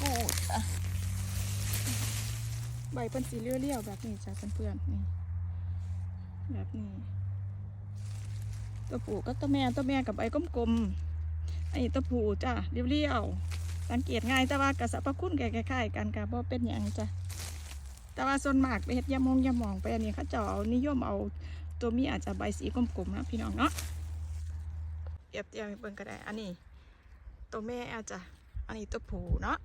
กูจ้ะใบเป็นสีเลี้ยวๆแบบนี้จ้ะเพื่อนๆนี่แบบนี้ตัวผูก็ตัวแม่ตัวแม่กับใบกลมๆอันนี้ตัวผูจ้ะเรียวๆสังเกตง่ายแต่ว่ากระสับปะคุณแก่ๆกันกับบ่เป็นอย่างจ้ะแต่ว่าส่วนมากไปเฮ็ดยามองยามองไปอันนี้เขาจ้าเอานิยมเอาตัวมีอาจจะใบสีกลมๆนะพี่น้องเนาะเปรียบเทียบให้เบิ่งก็ได้อันนี้ตัวแม่อาจจะ อันนี้ตัวผูเนาะ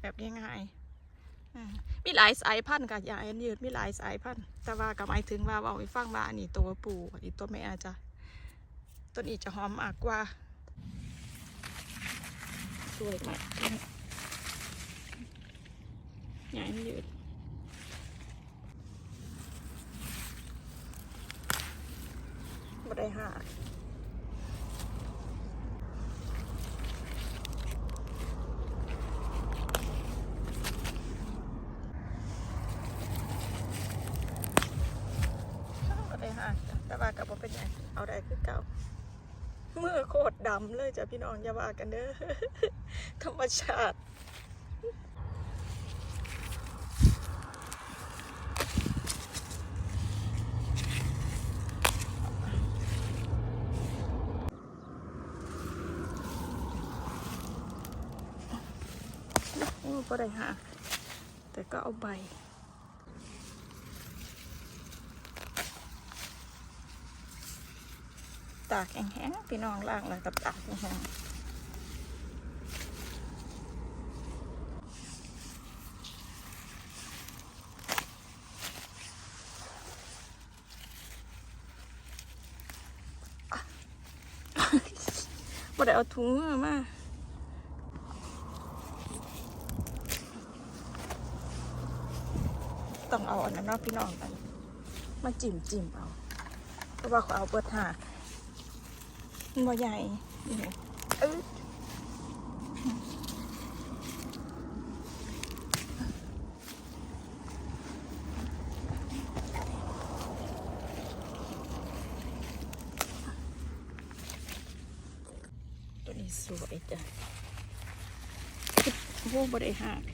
แบบง่ายๆมีหลายสายพันธุ์กับยาอันยืดมีหลายสายพันธุ์แต่ว่าก็หมายถึงว่าเอาไปฟังว่าอันนี้ตัวผูอันนี้ตัวแม่อาจจะต้นอีจะหอมมากกว่าสวยมากงานยืดบ่ได้หาบ่ได้หาจ้ะแต่ว่ากับบ่เป็นไงเอาได้คือเก่า มือ โคตรดำเลยจ้ะพี่น้องอย่าว่ากันเด้อธรรมชาติโอ้ก็ได้หาแต่ก็เอาใบ ตากแห้งๆพี่น้องล่างแล้วกับตากแห้งๆบ่ได้เอาถุงมือมาต้องเอาอันนั้นเนาะพี่น้องกันมาจิ้มจิ้มเอาเพราะว่าเขาเอาเปิดหา บ่ใหญ่นี่เอ้ยตัวนี้สวยจ้ะโอ้โหบ่ได้หักใ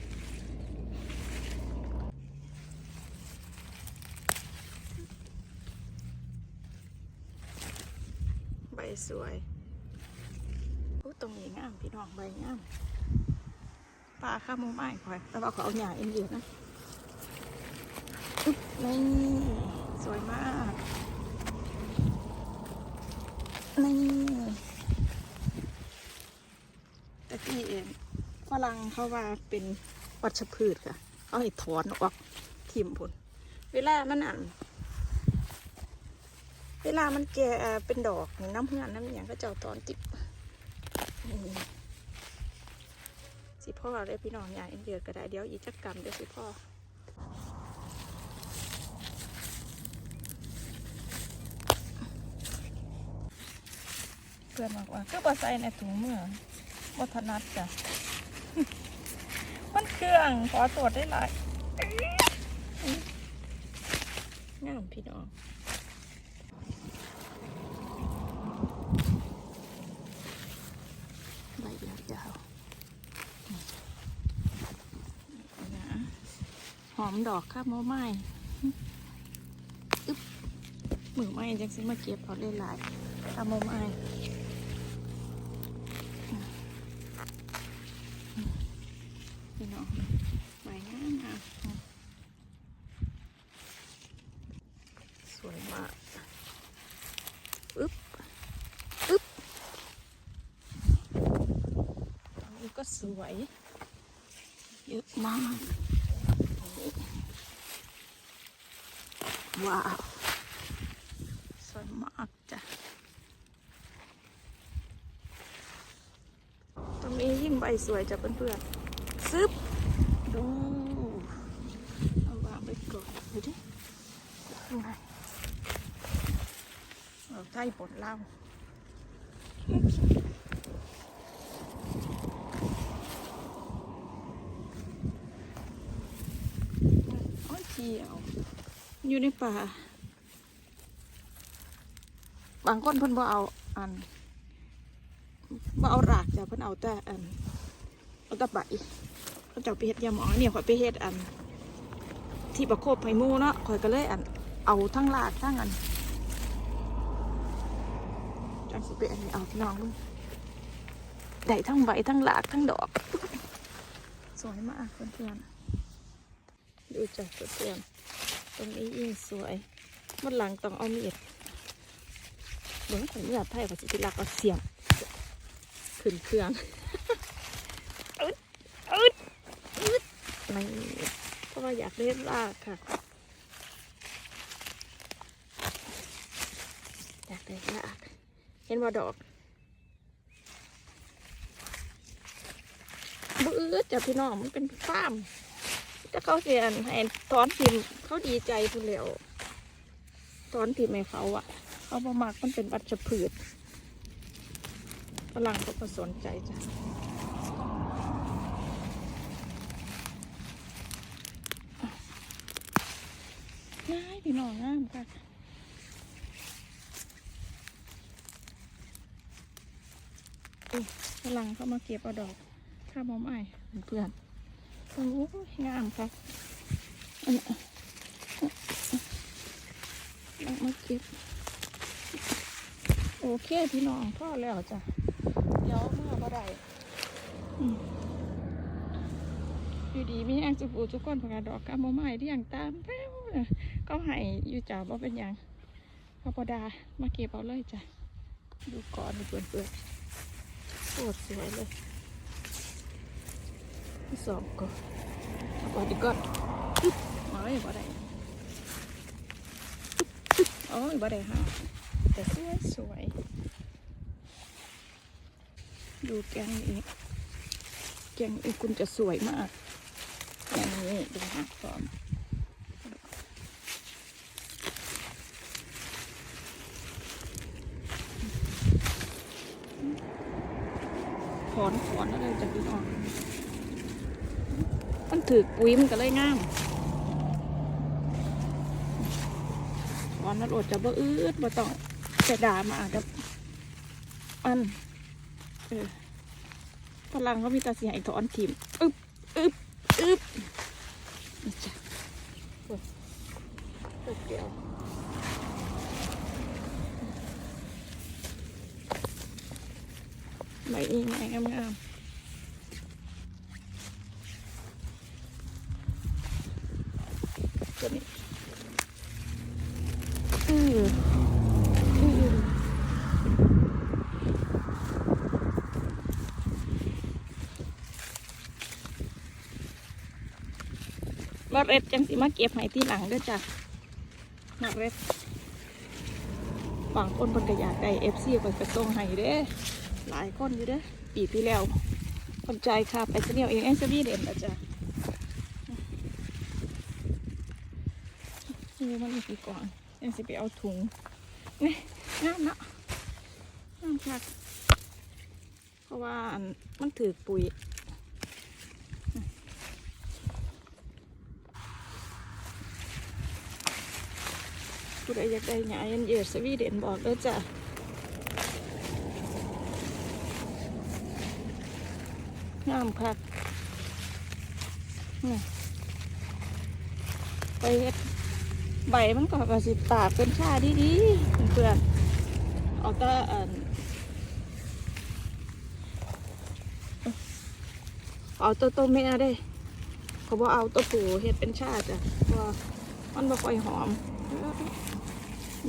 สวยโอ้ตรงนี้งามพี่น้องใบงามปลาข้าวโมไม้คอยแต่ว่าเขาเอาหญ้าเอ็นเดียนะนี่สวยมากนี่ตะกี้เองฝรั่งเขาว่าเป็นวัชพืชค่ะ เอาให้ถอนออกทิมผลเวลามันอัน เวลามันแก่เป็นดอกนี่น้ำเหือนน้ำอย่างก็เจ้าตอนติดนี่สิพ่อเลยพี่น้องอย่าเอ็นเดือดก็ได้เดี๋ยวอีกจักกรรมเดี๋ยวสิพ่อเพื่อนบอกว่าคือบ่ใส่ในถุงมือบ่ถนัดจ้ะ มันเครื่องขอตรวจได้หลายงามพี่น้อง ใบยาวๆนะหอ มดอกข้าวโมไม้อึ๊บมือไม้จังสิมาเก็บเอาเล่นหลายข้าวโมไม้พี่น้องใบงามงามสวยมากอึ๊บอึ๊บอันนี้ก็สวย เยอะมาก ว้าว สวยมากจ้ะ ตรงนี้ยิ่งใบสวยจ้ะเพื่อนๆซึบดูเอาวางไปก่อนดูดิยังไงเราใช้ผลเล่าอ้ยเขียว อยู่ในป่า บางคนเพิ่นบ่เอาอันบ่เอารากจ้ะเพิ่นเอาแต่อันเอาตะไบเขาเจ้าไปเฮ็ดยาหมองเนี่ยข่อยไปเฮ็ดอัน ที่ประโคบไผ่หมูเนาะข่อยก็เลยอัน เอาทั้งลากทั้งอันจังสิไปอันนี้เอาพี่น้องลูกได้ทั้งใบทั้งหลากทั้งดอก สวยมากเพื่อนๆดูจ้ะเพื่อนๆต รงนี้ยิ่งสวยมันหลังต้องเอามีดเหมือนข่อยเลือดไทยกับสิทิลักเอาเสียงขึ้นเครื่องอึดอึดอึดไม่เพราะว่าอยากเล่นลากค่ะ อยากเล่นลากเห็นว่าดอกบ่อืดจ้ะพี่น้องมันเป็นฟาร์ม จะเขาเสียนให้ตอนพิมเขาดีใจพูนแล้วตอนพิมให้เขาอะเขาบ่มักมันเป็นวัชพืชฝรั่งเขาก็สนใจจ้ะง่ายพี่น้องงามค่ะฝรั่งเข้ามาเก็บเอาดอกข้ามอมไอ้ายเพื่อน โอ้งามครับอันนี้เอามาเก็บโอเคพี่น้องพ่อแล้วจ้ะเดี๋ยวเมื่อบ่ได้อยู่ดีมีแองสุปูทุกคนพากาดอกกามอมไม้ที่อย่างตามแป้วก็ให้อยู่จ้าบ่เป็นหยังพระปดามาเก็บเอาเลยจ้ะ ดูก่อนเปื่อนเปื่อนๆโคตรสวยเลย ที่สองก่อนเอาก่อนดีก่อนโอ้ยบ่ได้โอ้ยบ่ได้ค่ะแต่สวยสวยดูแกงนี้แกงอีกคุณจะสวยมากแกงนี้ดูหักฟอมถอนถอนอะไรจากดินออกมัน ถือปุ๋ยมันก็เลยงามถอนมันอดจะบ่อืดบ่ต้องจะด่ามาอาจจะอันเออพลังเขามีตาเสีให้ถอนทิมอึบอึบอึบนี่จ้ะโอ้ยโอ้ยเดียวใบนี้ไงงามๆ ตัวนี้มาเร็ดจังสิมาเก็บให้ที่หลังด้วยจ้ะมาเร็ดบางคนเพิ่นก็อยากได้เอฟซีเพิ่นก็ส่งให้เด้หลายคนอยู่เด้ปีที่แล้วคนใจค่ะไปเสนียวเองไอ้สวีเด่นนะจ๊ะ นี่มันมีกก่องยังสิไปเอาถุงนี่งามเนาะงามคักเพราะว่ามันถือปุ๋ยผู้ใดอยากได้หยาเย็นเยือสวีเด่นบอกเด้อจ้ะงามคักนี่ไปเฮ็ด ใบมันก็กระสิตากเป็นชาดีๆเพื่อนๆเอาแต่อันเอาตัวตัวเมียได้เขาบอกเอาตัวผูเฮ็ดเป็นชาจ้ะเพราะมันบ่ค่อยหอม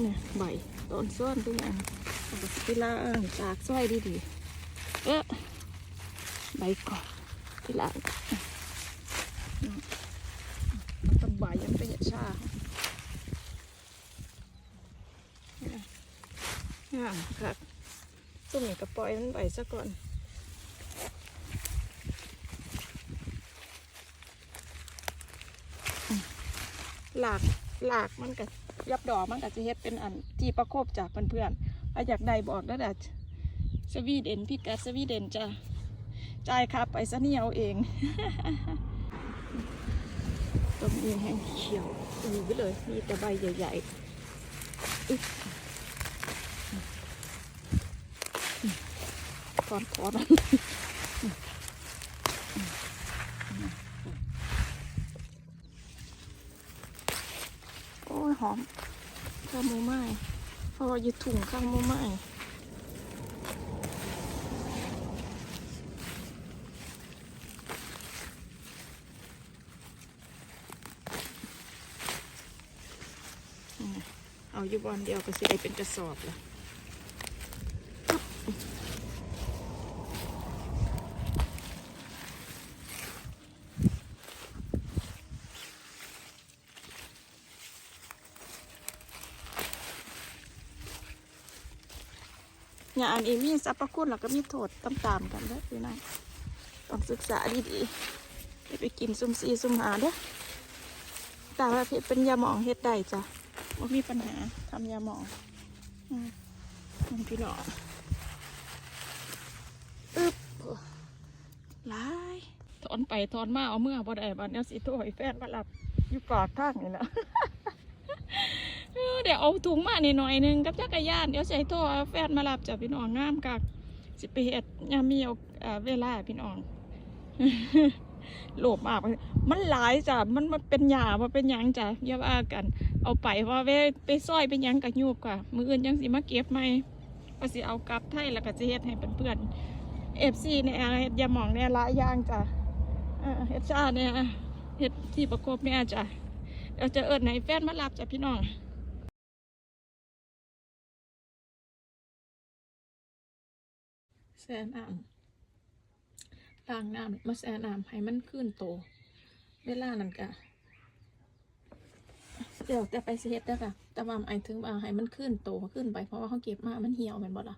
นี่ใบต้นส้นทุกอย่างเอาไปสิล่างจากซอยดีๆเอ๊ะใบก่อนที่หลังต้นใบยังเป็นชางามครับส้มนี่ก็ปล่อยมันใบซะก่อนหลากหลากมันก็ยับดอกมันก็จะเฮ็ดเป็นอันที่ประคบจากเพื่อนๆถ้าอยากได้บอกได้แต่สวีเดนพี่กัดสวีเดนจ้ะจ่ายค่าไปซะนี่เอาเองต้นนี้แห้งเขียวอือไปเลยมีแต่ใบใหญ่ๆ อนขอนโอ้ยหอมข้าวมูไม่เพราะว่ายึดถุงข้าวมูไม่เอาอยู่บอนเดียวก็สิได้เป็นกระสอบละ งานนี้มีสรรพคุณแล้วก็มีโทษตามๆกันเด้อพี่น้องต้องศึกษาดีๆอย่าไปกินซุ่มซีซุ่มหาเด้อแต่ว่าเพชรเป็นยาหมองเฮ็ดได้จ้ะว่ามีปัญหาทำยาหมองอืมอืมพี่น้ออึบหลายถอนไปถอนมาเอาเมื่อบ่ได้บัดเนี้ยสิโทรให้แฟนมารับอยู่ปากทางนี่แหละ เออเดี๋ยวเอาถุงมาหน่อยหนึงกับจักรยานเดี๋ยวใส่โทรเอแฟนมารับจ้ะพี่น้องงามกักสิไปเฮ็ดยามมีเอาเวลาพี่น้องโลภมากมันหลายจ้ะมันมันเป็นหยาบ่เป็นหยังจ้ะอย่าว่ากัน เอาไปเพราะว่าเวไปซอยเป็นหยังกับยูบกว่ามืออื่นยังสิมาเก็บไหมก็สิเอากลับไทยแล้วก็สิเฮ็ดให้เพื่อนเอฟซีเนี่ยเฮ็ดยาหมองเนี่ยลายอย่างจ้ะเฮ็ดชาเนี่ยเฮ็ดที่ประกบเนี่ยจ้ะเดี๋ยวจะเอิ้นให้แฟนมารับจ้ะพี่น้อง แซ่น้ำล้างน้ำมาแซ่น้ำให้มันขึ้นโต เวลานั้นกะเดี๋ยวแต่ไปสิเฮ็ดได้อค่ะแต่ว่าไอ้ถึงว่าให้มันขึ้นโตขึ้นไป เพราะว่าเขาเก็บมามันเหี่ยวแมันบ่ล่ะ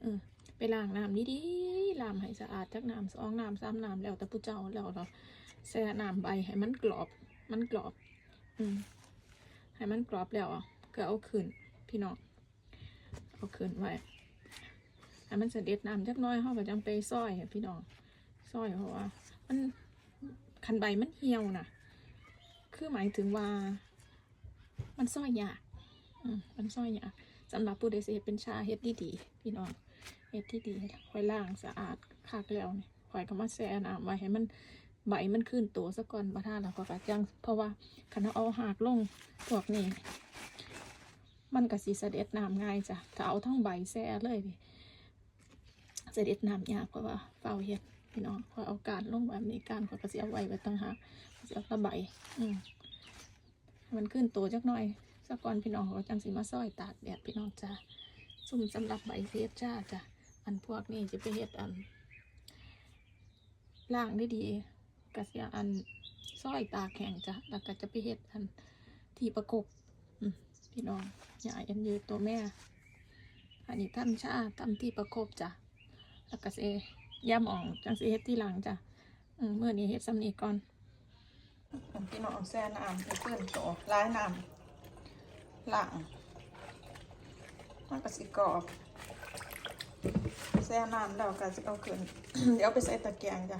เออไปล้างน้ำดีๆล้างให้สะอาดจักน้ำสองน้ำสามน้ำแล้วแต่ผู้เจ้าแล้วเราแซ่น้ำใบให้มันกรอบ มันกรอบ อืมให้มันกรอบแล้วอะก็เอาขึ้นพี่น้องเอาขึ้นไว้ ให้มันเสด็จน้ำจักหน้อยเขาก็จังไปซอยพี่น้องซอยเพราะว่า มันคันใบมันเหี่ยวนะคือหมายถึงว่า มันซอยยากมันซอยยากสำหรับผู้ใดสิเฮ็ดเป็นชาเฮ็ดดีดีๆพี่น้องเฮ็ดที่ดีค่อยล้างสะอาดคักแล้วเนี่ค่อยก็มาแช่น้ำไว้ให้มันใบมันขึ้นตัวซะก่อนบ่ท่าแล้วก็กะจัง เพราะว่าคันเอาหากลงพวกนี้ มันก็สิเสด็จน้ำง่ายจ้ะถ้าเอาทั้งใบแช่เลย จะเด็ดน้ำยากเพราะว่าเฝ้าเฮ็ดพี่น้องพอเอาการลงแบบนี้การขาก็สิเอาไว้ไว้ตั้งหากเขาสิเอาตะบอืมมันขึ้นโตจักหน่อยสักก่อนพี่น้องเขาจังสิมาซอยตากแดดพี่น้องจ้าซุ่มสำหรับใบเฮ็ดจ้าจ้ะอันพวกนี้จะไปเฮ็ดอันล่างได้ดีก็สิเอาอันซอยตาแข็งจ้ะแล้วก็จะไปเฮ็ดอันที่ประกบพี่น้องอย่าอันยืดตัวแม่ อันนี้ทำชาทำที่ประกบจ้ะ แล้วก็เซย่ำอ่องจังสิเฮ็ดที่หลังจ้ะเมื่อนี้เฮ็ดซ้ำนี้ก่อนพี่น้องแซ่น้ำเพื่อนโตล้ายน้ำหลังมันก็สิกรอบแซ่น้ำแล้วก็สิเอาขึ้นเดี๋ยวไปใส่ตะแกรงจ้ะ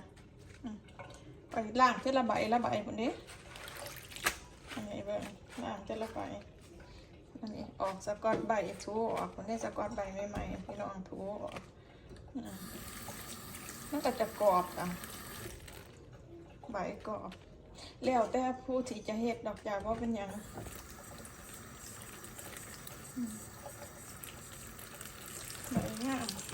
ไปล้างเทละใบละใบคนนี้อันนี้เบิ่งล้างเทละใบอันนี้ออกสะกอตใบถูออกคนนี้สะกอตใบใหม่ๆพี่น้องถูออก มันก็จะกรอบอะใบกรอบ แล้วแต่ผู้ที่จะเฮ็ดดอกจากว่าเป็นยังใบงาม